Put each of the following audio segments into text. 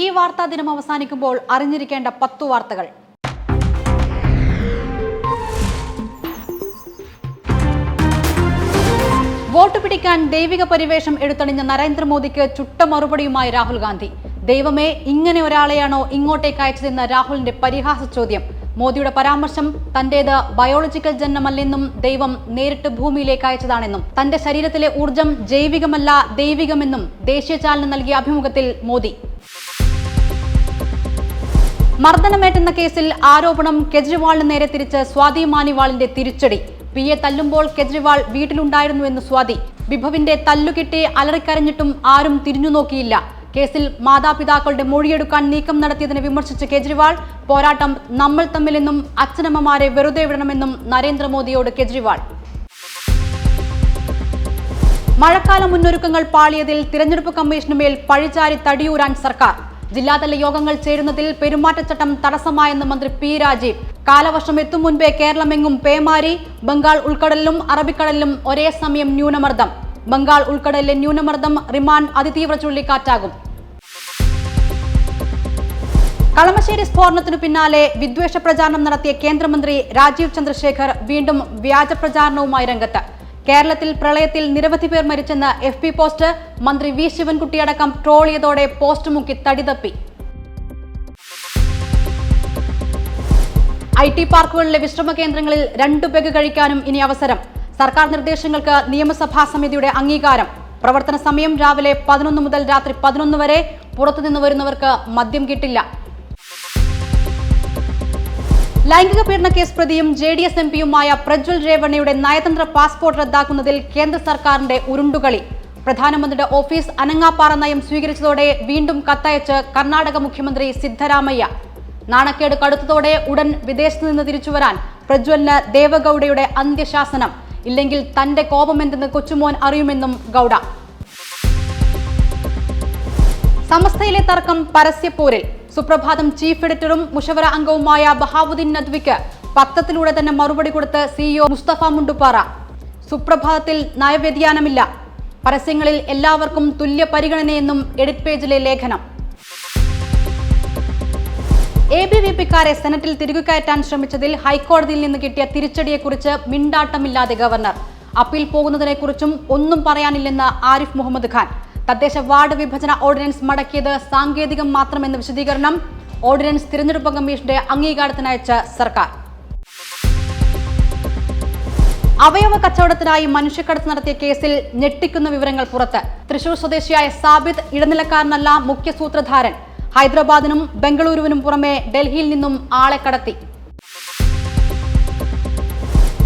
ഈ വാർത്താ ദിനം അവസാനിക്കുമ്പോൾ അറിഞ്ഞിരിക്കേണ്ട പത്തു വാർത്തകൾ. വോട്ട് പിടിക്കാൻ ദൈവിക പരിവേഷം എടുത്തണിഞ്ഞ നരേന്ദ്രമോദിക്ക് ചുട്ട മറുപടിയുമായി രാഹുൽ ഗാന്ധി. ദൈവമേ ഇങ്ങനെ ഒരാളെയാണോ ഇങ്ങോട്ടേക്ക് അയച്ചതെന്ന രാഹുലിന്റെ പരിഹാസ ചോദ്യം. മോദിയുടെ പരാമർശം തന്റേത് ബയോളജിക്കൽ ജന്മമല്ലെന്നും ദൈവം നേരിട്ട് ഭൂമിയിലേക്ക് അയച്ചതാണെന്നും. തന്റെ ശരീരത്തിലെ ഊർജം ജൈവികമല്ല ദൈവികമെന്നും ദേശീയ ചാനലിന് നൽകിയ അഭിമുഖത്തിൽ മോദി. മർദ്ദനമേറ്റുന്ന കേസിൽ ആരോപണം കെജ്രിവാളിന് നേരെ തിരിച്ച് സ്വാതി മാനിവാളിന്റെ തിരിച്ചടി. പി എ തല്ലുമ്പോൾ കെജ്രിവാൾ വീട്ടിലുണ്ടായിരുന്നുവെന്ന് സ്വാതി. വിഭവിന്റെ തല്ലുകിട്ടി അലറിക്കരഞ്ഞിട്ടും ആരും തിരിഞ്ഞു നോക്കിയില്ല. കേസിൽ മാതാപിതാക്കളുടെ മൊഴിയെടുക്കാൻ നീക്കം നടത്തിയതിനെ വിമർശിച്ച കെജ്രിവാൾ പോരാട്ടം നമ്മൾ തമ്മിലെന്നും അച്ഛനമ്മമാരെ വെറുതെ വിടണമെന്നും നരേന്ദ്രമോദിയോട് കെജ്രിവാൾ. മഴക്കാല മുന്നൊരുക്കങ്ങൾ പാളിയതിൽ തിരഞ്ഞെടുപ്പ് കമ്മീഷനുമേൽ പഴിചാരി തടിയൂരാൻ സർക്കാർ. ജില്ലാതല യോഗങ്ങൾ ചേരുന്നതിൽ പെരുമാറ്റച്ചട്ടം തടസ്സമായെന്ന് മന്ത്രി പി രാജീവ്. കാലവർഷം എത്തും മുൻപേ കേരളമെങ്ങും പേമാരി ബംഗാൾ ഉൾക്കടലിലും അറബിക്കടലിലും ഒരേ സമയം ന്യൂനമർദ്ദം. ബംഗാൾ ഉൾക്കടലിലെ ന്യൂനമർദ്ദം റിമാൻ അതിതീവ്ര ചുഴലിക്കാറ്റാകും. കളമശ്ശേരി സ്ഫോടനത്തിനു പിന്നാലെ വിദ്വേഷ പ്രചാരണം നടത്തിയ കേന്ദ്രമന്ത്രി രാജീവ് ചന്ദ്രശേഖർ വീണ്ടും വ്യാജ പ്രചാരണവുമായി രംഗത്ത്. കേരളത്തിൽ പ്രളയത്തിൽ നിരവധി പേർ മരിച്ചെന്ന എഫ് പി പോസ്റ്റ് മന്ത്രി വി ശിവൻകുട്ടിയടക്കം ട്രോളിയതോടെ പോസ്റ്റ് മുക്കി തടിതപ്പി. ഐ ടി പാർക്കുകളിലെ വിശ്രമ കേന്ദ്രങ്ങളിൽ രണ്ടു പെഗ് കഴിക്കാനും ഇനി അവസരം. സർക്കാർ നിർദ്ദേശങ്ങൾക്ക് നിയമസഭാ സമിതിയുടെ അംഗീകാരം. പ്രവർത്തന സമയം രാവിലെ പതിനൊന്ന് മുതൽ രാത്രി പതിനൊന്ന് വരെ പുറത്തുനിന്ന് വരുന്നവർക്ക് മദ്യം കിട്ടില്ല. ലൈംഗിക പീഡന കേസ് പ്രതിയും ജെ ഡി എസ് എം പിയുമായ പ്രജ്വൽ രേവണ്ണയുടെ നയതന്ത്ര പാസ്പോർട്ട് റദ്ദാക്കുന്നതിൽ കേന്ദ്ര സർക്കാരിന്റെ ഉരുണ്ടുകളി. പ്രധാനമന്ത്രിയുടെ ഓഫീസ് അനങ്ങാപ്പാറ നയം സ്വീകരിച്ചതോടെ വീണ്ടും കത്തയച്ച് കർണാടക മുഖ്യമന്ത്രി സിദ്ധരാമയ്യ. നാണക്കേട് കടുത്തതോടെ ഉടൻ വിദേശത്ത് നിന്ന് തിരിച്ചുവരാൻ പ്രജ്വലിന് ദേവഗൌഡയുടെ അന്ത്യശാസനം. ഇല്ലെങ്കിൽ തന്റെ കോപമെന്തെന്ന് കൊച്ചുമോൻ അറിയുമെന്നും ഗൌഡ. സമസ്തയിലെ തർക്കം പരസ്യപ്പോരിൽ. സുപ്രഭാതം ചീഫ് എഡിറ്ററും മുഷവറ അംഗവുമായ ബഹാവുദ്ദീൻ നദ്വിക്ക് പത്രത്തിലൂടെ തന്നെ മറുപടി കൊടുത്ത് സിഇഒ മുസ്തഫ മുണ്ടുപ്പാറ. സുപ്രഭാതത്തിൽ നയവ്യതിയാനമില്ല. പരസ്യങ്ങളിൽ എല്ലാവർക്കും തുല്യ പരിഗണനയെന്നും എഡിറ്റ് പേജിലെ ലേഖനം. എ ബി വി പിക്കാരെ സെനറ്റിൽ തിരികെ കയറ്റാൻ ശ്രമിച്ചതിൽ ഹൈക്കോടതിയിൽ നിന്ന് കിട്ടിയ തിരിച്ചടിയെക്കുറിച്ച് മിണ്ടാട്ടമില്ലാതെ ഗവർണർ. അപ്പീൽ പോകുന്നതിനെക്കുറിച്ചും ഒന്നും പറയാനില്ലെന്ന് ആരിഫ് മുഹമ്മദ് ഖാൻ. തദ്ദേശ വാർഡ് വിഭജന ഓർഡിനൻസ് മടക്കിയത് സാങ്കേതികം മാത്രമെന്ന് വിശദീകരണം ഓർഡിനൻസ് തിരഞ്ഞെടുപ്പ് കമ്മീഷന്റെ അംഗീകാരത്തിനയച്ച സർക്കാർ. അവയവ കച്ചവടത്തിനായി മനുഷ്യക്കടത്ത് നടത്തിയ കേസിൽ ഞെട്ടിക്കുന്ന വിവരങ്ങൾ പുറത്ത്. തൃശൂർ സ്വദേശിയായ സാബിത് ഇടനിലക്കാരനല്ല മുഖ്യ സൂത്രധാരൻ. ഹൈദരാബാദിനും ബംഗളൂരുവിനും പുറമെ ഡൽഹിയിൽ നിന്നും ആളെ കടത്തി.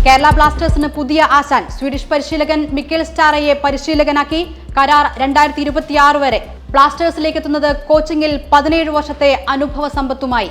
കേരള ബ്ലാസ്റ്റേഴ്സിന് പുതിയ ആശാൻ സ്വീഡിഷ് പരിശീലകൻ മിക്കേൽ സ്റ്റാറയെ പരിശീലകനാക്കി. കരാർ രണ്ടായിരത്തി ഇരുപത്തിയാറ് വരെ. ബ്ലാസ്റ്റേഴ്സിലേക്ക് എത്തുന്നത് കോച്ചിങ്ങിൽ പതിനേഴ് വർഷത്തെ അനുഭവ സമ്പത്തുമായി.